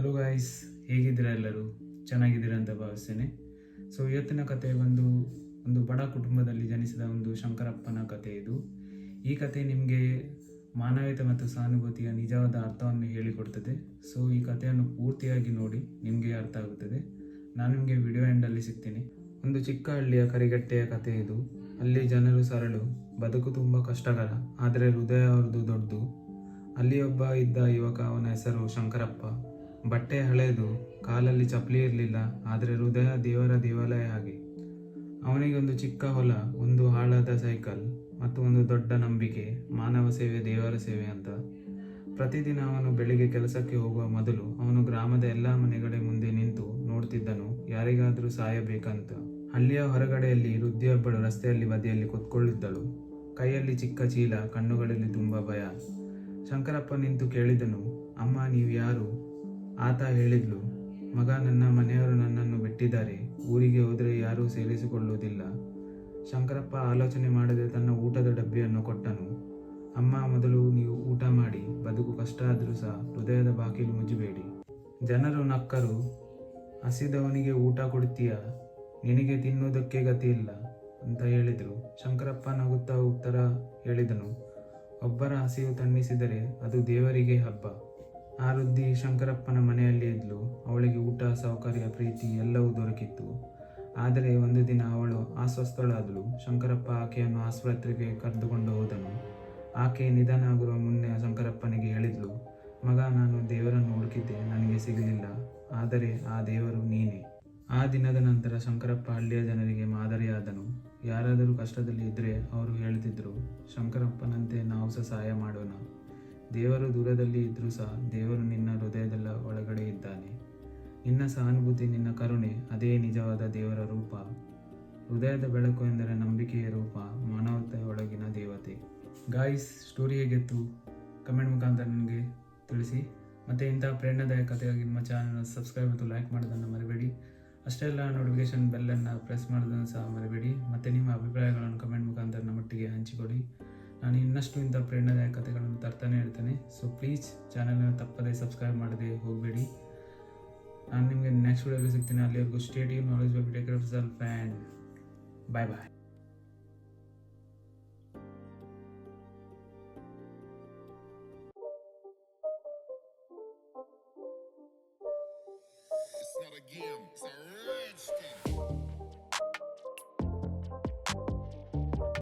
Hello guys ಹೇಗಿದ್ದೀರಾ ಎಲ್ಲರೂ? ಚೆನ್ನಾಗಿದ್ದೀರಾ ಅಂತ ಭಾವಿಸ್ತೇನೆ. ಸೊ ಇವತ್ತಿನ ಕತೆ ಒಂದು ಒಂದು ಬಡ ಕುಟುಂಬದಲ್ಲಿ ಜನಿಸಿದ ಒಂದು ಶಂಕರಪ್ಪನ ಕತೆ ಇದು. ಈ ಕತೆ ನಿಮಗೆ ಮಾನವೀಯತೆ ಮತ್ತು ಸಹಾನುಭೂತಿಯ ನಿಜವಾದ ಅರ್ಥವನ್ನು ಹೇಳಿಕೊಡ್ತದೆ. ಸೊ ಈ ಕಥೆಯನ್ನು ಪೂರ್ತಿಯಾಗಿ ನೋಡಿ ನಿಮಗೆ ಅರ್ಥ ಆಗುತ್ತದೆ. ನಾನು ನಿಮಗೆ ವಿಡಿಯೋ ಎಂಡಲ್ಲಿ ಸಿಗ್ತೀನಿ. ಒಂದು ಚಿಕ್ಕ ಹಳ್ಳಿಯ ಕರಿಗಟ್ಟೆಯ ಕತೆ ಇದು. ಅಲ್ಲಿ ಜನರು ಸರಳು, ಬದುಕು ತುಂಬ ಕಷ್ಟಕರ, ಆದರೆ ಹೃದಯ ಅವರದು ದೊಡ್ಡದು. ಅಲ್ಲಿ ಒಬ್ಬ ಇದ್ದ ಯುವಕ, ಅವನ ಹೆಸರು ಶಂಕರಪ್ಪ. ಬಟ್ಟೆ ಹಳೆಯದು ಕಾಲಲ್ಲಿ ಚಪ್ಪಲಿ ಇರಲಿಲ್ಲ, ಆದರೆ ಹೃದಯ ದೇವರ ದೇವಾಲಯ ಹಾಗೆ. ಅವನಿಗೆ ಒಂದು ಚಿಕ್ಕ ಹೊಲ, ಒಂದು ಹಾಳಾದ ಸೈಕಲ್, ಮತ್ತು ಒಂದು ದೊಡ್ಡ ನಂಬಿಕೆ, ಮಾನವ ಸೇವೆ, ದೇವರ ಸೇವೆ ಅಂತ. ಪ್ರತಿದಿನ ಅವನು ಬೆಳಿಗ್ಗೆ ಕೆಲಸಕ್ಕೆ ಹೋಗುವ ಮೊದಲು ಅವನು ಗ್ರಾಮದ ಎಲ್ಲ ಮನೆಗಳ ಮುಂದೆ ನಿಂತು ನೋಡ್ತಿದ್ದನು, ಯಾರಿಗಾದರೂ ಸಾಯಬೇಕಂತ. ಹಳ್ಳಿಯ ಹೊರಗಡೆಯಲ್ಲಿ ವೃದ್ಧಿಯೊಬ್ಬಳು ರಸ್ತೆಯಲ್ಲಿ ಬದಿಯಲ್ಲಿ ಕೂತ್ಕೊಳ್ಳಿದ್ದಳು. ಕೈಯಲ್ಲಿ ಚಿಕ್ಕ ಚೀಲ, ಕಣ್ಣುಗಳಲ್ಲಿ ತುಂಬ ಭಯ. ಶಂಕರಪ್ಪ ನಿಂತು ಕೇಳಿದನು, ಅಮ್ಮ ನೀವು ಯಾರು ಆತ ಹೇಳಿದ್ಲು, ಮಗ, ನನ್ನ ಮನೆಯವರು ನನ್ನನ್ನು ಬಿಟ್ಟಿದ್ದಾರೆ. ಊರಿಗೆ ಹೋದರೆ ಯಾರೂ ಸೇರಿಸಿಕೊಳ್ಳುವುದಿಲ್ಲ. ಶಂಕರಪ್ಪ ಆಲೋಚನೆ ಮಾಡದೆ ತನ್ನ ಊಟದ ಡಬ್ಬಿಯನ್ನು ಕೊಟ್ಟನು. ಅಮ್ಮ, ಮೊದಲು ನೀವು ಊಟ ಮಾಡಿ, ಬದುಕು ಕಷ್ಟ ಆದರೂ ಸಹ ಹೃದಯದ ಬಾಗಿಲು ಮುಚ್ಚಬೇಡಿ ಜನರು ನಕ್ಕರು, ಹಸಿದವನಿಗೆ ಊಟ ಕೊಡ್ತೀಯ? ನಿನಗೆ ತಿನ್ನುವುದಕ್ಕೆ ಗತಿ ಇಲ್ಲ ಅಂತ ಹೇಳಿದರು. ಶಂಕರಪ್ಪ ನಗುತ್ತಾ ಉತ್ತರ ಹೇಳಿದನು, ಒಬ್ಬರ ಹಸಿವು ತಣ್ಣಿಸಿದರೆ ಅದು ದೇವರಿಗೆ ಹಬ್ಬ. ಆ ವೃದ್ಧಿ ಶಂಕರಪ್ಪನ ಮನೆಯಲ್ಲಿ ಇದ್ಲು. ಅವಳಿಗೆ ಊಟ ಸೌಕರ್ಯ ಪ್ರೀತಿ ಎಲ್ಲವೂ ದೊರಕಿತ್ತು. ಆದರೆ ಒಂದು ದಿನ ಅವಳು ಅಸ್ವಸ್ಥಳಾದಳು ಶಂಕರಪ್ಪ ಆಕೆಯನ್ನು ಆಸ್ಪತ್ರೆಗೆ ಕರೆದುಕೊಂಡು ಹೋದನು. ಆಕೆ ನಿಧನ ಆಗುವ ಮುನ್ನೆ ಶಂಕರಪ್ಪನಿಗೆ ಹೇಳಿದ್ಲು, ಮಗ, ನಾನು ದೇವರನ್ನು ಹುಡುಕಿದ್ದೆ, ನನಗೆ ಸಿಗಲಿಲ್ಲ. ಆದರೆ ಆ ದೇವರು ನೀನೇ. ಆ ದಿನದ ನಂತರ ಶಂಕರಪ್ಪ ಹಳ್ಳಿಯ ಜನರಿಗೆ ಮಾದರಿಯಾದನು. ಯಾರಾದರೂ ಕಷ್ಟದಲ್ಲಿ ಇದ್ದರೆ ಅವರು ಹೇಳ್ತಿದ್ರು, ಶಂಕರಪ್ಪನಂತೆ ನಾವು ಸಹ ಸಹಾಯ ಮಾಡೋಣ. ದೇವರು ದೂರದಲ್ಲಿ ಇದ್ದರೂ ಸಹ ದೇವರು ನಿನ್ನ ಹೃದಯದಲ್ಲ ಒಳಗಡೆ ಇದ್ದಾನೆ. ನಿನ್ನ ಸಹಾನುಭೂತಿ, ನಿನ್ನ ಕರುಣೆ, ಅದೇ ನಿಜವಾದ ದೇವರ ರೂಪ. ಹೃದಯದ ಬೆಳಕು ಎಂದರೆ ನಂಬಿಕೆಯ ರೂಪ, ಮಾನವತೆಯ ಒಳಗಿನ ದೇವತೆ. ಗಾಯ್ಸ್ ಸ್ಟೋರಿ ಹೇಗಿತ್ತು ಕಮೆಂಟ್ ಮುಖಾಂತರ ನನಗೆ ತಿಳಿಸಿ. ಮತ್ತು ಇಂತಹ ಪ್ರೇರಣಾದಾಯಕ ಕಥೆಗಾಗಿ ನಿಮ್ಮ ಚಾನಲ್ನ ಸಬ್ಸ್ಕ್ರೈಬ್ ಮತ್ತು ಲೈಕ್ ಮಾಡೋದನ್ನು ಮರಿಬೇಡಿ. ಅಷ್ಟೇ ಅಲ್ಲ ನೋಟಿಫಿಕೇಶನ್ ಬೆಲ್ಲನ್ನು ಪ್ರೆಸ್ ಮಾಡೋದನ್ನು ಸಹ ಮರಿಬೇಡಿ. ಮತ್ತು ನಿಮ್ಮ ಅಭಿಪ್ರಾಯಗಳನ್ನು ಕಮೆಂಟ್ ಮುಖಾಂತರ ನಮ್ಮೊಟ್ಟಿಗೆ ಹಂಚಿಕೊಡಿ ನಾನು ಇನ್ನಷ್ಟು ಇಂಥ ಪ್ರೇರಣಾದಾಯಕ ಸೊ ಪ್ಲೀಸ್ ಚಾನಲ್ನ ತಪ್ಪದೇ ಸಬ್ಸ್ಕ್ರೈಬ್ ಮಾಡದೆ ಹೋಗಬೇಡಿ ನಾನು ನಿಮಗೆ ನೆಕ್ಸ್ಟ್ ವಿಡಿಯೋಗೆ ಸಿಗ್ತೀನಿ ಅಲ್ಲಿವರೆಗೂ stadium knowledge bye take of self and bye bye It's not a game, it's a